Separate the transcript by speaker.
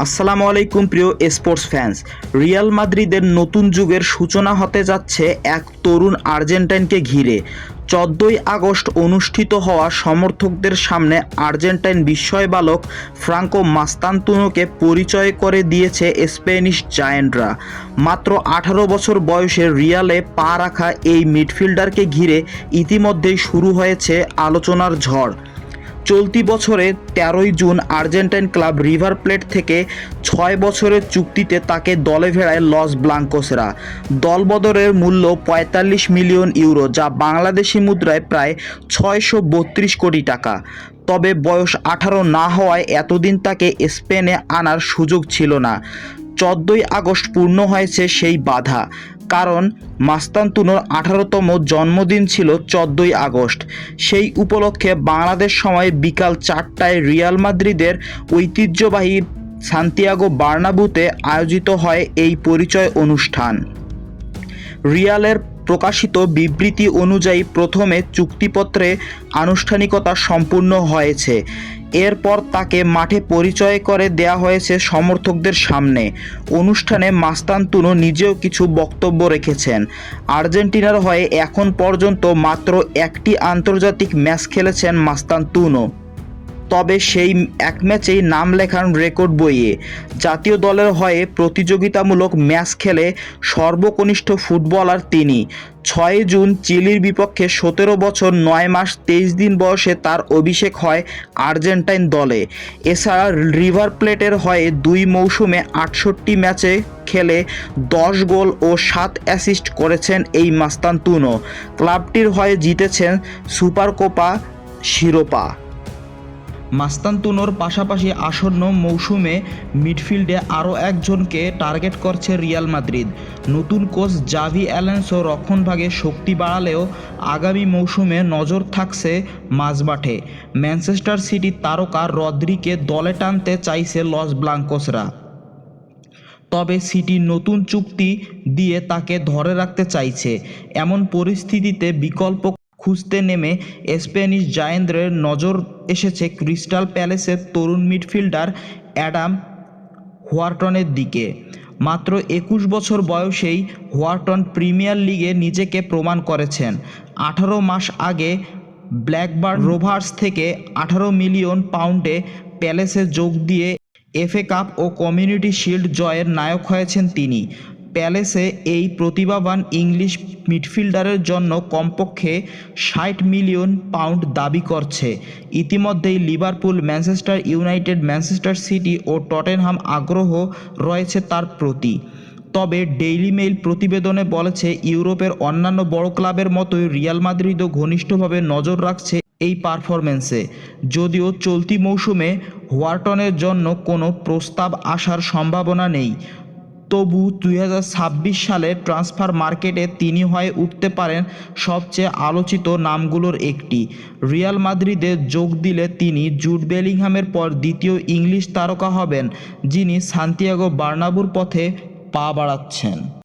Speaker 1: আসসালামু আলাইকুম, প্রিয় স্পোর্টস ফ্যান্স। রিয়াল মাদ্রিদের নতুন যুগের সূচনা হতে যাচ্ছে এক তরুণ আর্জেন্টাইনকে ঘিরে। চোদ্দোই আগস্ট অনুষ্ঠিত হওয়া সমর্থকদের সামনে আর্জেন্টাইন বিস্ময় বালক ফ্রাঙ্কো মাস্তান্তুনোকে পরিচয় করে দিয়েছে স্প্যানিশ জায়েন্টরা। মাত্র আঠারো বছর বয়সে রিয়ালে পা রাখা এই মিডফিল্ডারকে ঘিরে ইতিমধ্যেই শুরু হয়েছে আলোচনার ঝড়। চলতি বছরে তেরোই June Argentine club River Plate থেকে ছয় বছরের চুক্তিতে তাকে দলে ভেড়ায় লস ব্লাঙ্কোসরা। দলবদরের মূল্য পঁয়তাল্লিশ মিলিয়ন ইউরো, যা বাংলাদেশি মুদ্রায় প্রায় ছয়শো বত্রিশ কোটি টাকা। তবে বয়স আঠারো না হওয়ায় এতদিন তাকে স্পেনে আনার সুযোগ ছিল না। চোদ্দোই আগস্ট পূর্ণ হয়েছে সেই বাধা। কারণ মাস্তান্তুনোর আঠারোতম জন্মদিন ছিল চোদ্দোই আগস্ট। সেই উপলক্ষে বাংলাদেশ সময় বিকাল চারটায় রিয়াল মাদ্রিদের ঐতিহ্যবাহী সান্তিয়াগো বার্নাবুতে আয়োজিত হয় এই পরিচয় অনুষ্ঠান। রিয়ালের প্রকাশিত বিবৃতি অনুযায়ী প্রথমে চুক্তিপত্রে আনুষ্ঠানিকতা সম্পূর্ণ হয়েছে। এরপর তাকে মাঠে পরিচয় করে দেয়া হয়েছে সমর্থকদের সামনে। অনুষ্ঠানে মাস্তান্তুনো নিজেও কিছু বক্তব্য রেখেছেন। আর্জেন্টিনার হয়ে এখন পর্যন্ত মাত্র একটি আন্তর্জাতিক ম্যাচ খেলেছেন মাস্তান্তুনো তবে সেই এক ম্যাচেই নাম লেখান রেকর্ড বইয়ে। জাতীয় দলের হয়ে প্রতিযোগিতামূলক ম্যাচ খেলে সর্বকনিষ্ঠ ফুটবলার তিনি। ছয় জুন চিলির বিপক্ষে সতেরো বছর নয় মাস তেইশ দিন বয়সে তার অভিষেক হয় আর্জেন্টাইন দলে। এছাড়া রিভার প্লেটের হয়ে দুই মৌসুমে আটষট্টি ম্যাচে খেলে দশ গোল ও সাত অ্যাসিস্ট করেছেন এই মাস্তান্তুনো। ক্লাবটির হয়ে জিতেছেন সুপার কোপা শিরোপা। মাস্তান্তুনোর পাশাপাশি আসন্ন মৌসুমে মিডফিল্ডে আরও একজনকে টার্গেট করছে রিয়াল মাদ্রিদ। নতুন কোচ জাভি অ্যালেন্সো রক্ষণভাগে শক্তি বাড়ালেও আগামী মৌসুমে নজর থাকছে মাঝমাঠে। ম্যানচেস্টার সিটির তারকা রদ্রিকে দলে টানতে চাইছে লস ব্লাঙ্কোসরা। তবে সিটি নতুন চুক্তি দিয়ে তাকে ধরে রাখতে চাইছে। এমন পরিস্থিতিতে বিকল্প খুঁজতে নেমে স্প্যানিশ জায়েন্দ্রের নজর এসেছে ক্রিস্টাল প্যালেসের তরুণ মিডফিল্ডার অ্যাডাম হোয়ার্টনের দিকে। মাত্র একুশ বছর বয়সেই হোয়ার্টন প্রিমিয়ার লিগে নিজেকে প্রমাণ করেছেন। আঠারো মাস আগে ব্ল্যাকবার্ন রোভার্স থেকে আঠারো মিলিয়ন পাউন্ডে প্যালেসে যোগ দিয়ে এফএ কাপ ও কমিউনিটি শিল্ড জয়ের নায়ক হয়েছেন তিনি। প্যালেসে এই প্রতিভাবান ইংলিশ মিডফিল্ডারের জন্য কমপক্ষে ষাট মিলিয়ন পাউন্ড দাবি করছে। ইতিমধ্যেই Liverpool, Manchester United, Manchester City ও টটেনহাম আগ্রহ রয়েছে তার প্রতি। তবে ডেইলি মেইল প্রতিবেদনে বলেছে, ইউরোপের অন্যান্য বড় ক্লাবের মতোই রিয়াল মাদ্রিদও ঘনিষ্ঠভাবে নজর রাখছে এই পারফরমেন্সে যদিও চলতি মৌসুমে হোয়ার্টনের জন্য কোনো প্রস্তাব আসার সম্ভাবনা নেই। তবু দুই হাজার ছাব্বিশ সালে ট্রান্সফার মার্কেটে তিনি হয়ে উঠতে পারেন সবচেয়ে আলোচিত নামগুলোর একটি। রিয়াল মাদ্রিদে যোগ দিলে তিনি জুট বেলিংহামের পর দ্বিতীয় ইংলিশ তারকা হবেন, যিনি সান্তিয়াগো বার্নাবুর পথে পা বাড়াচ্ছেন।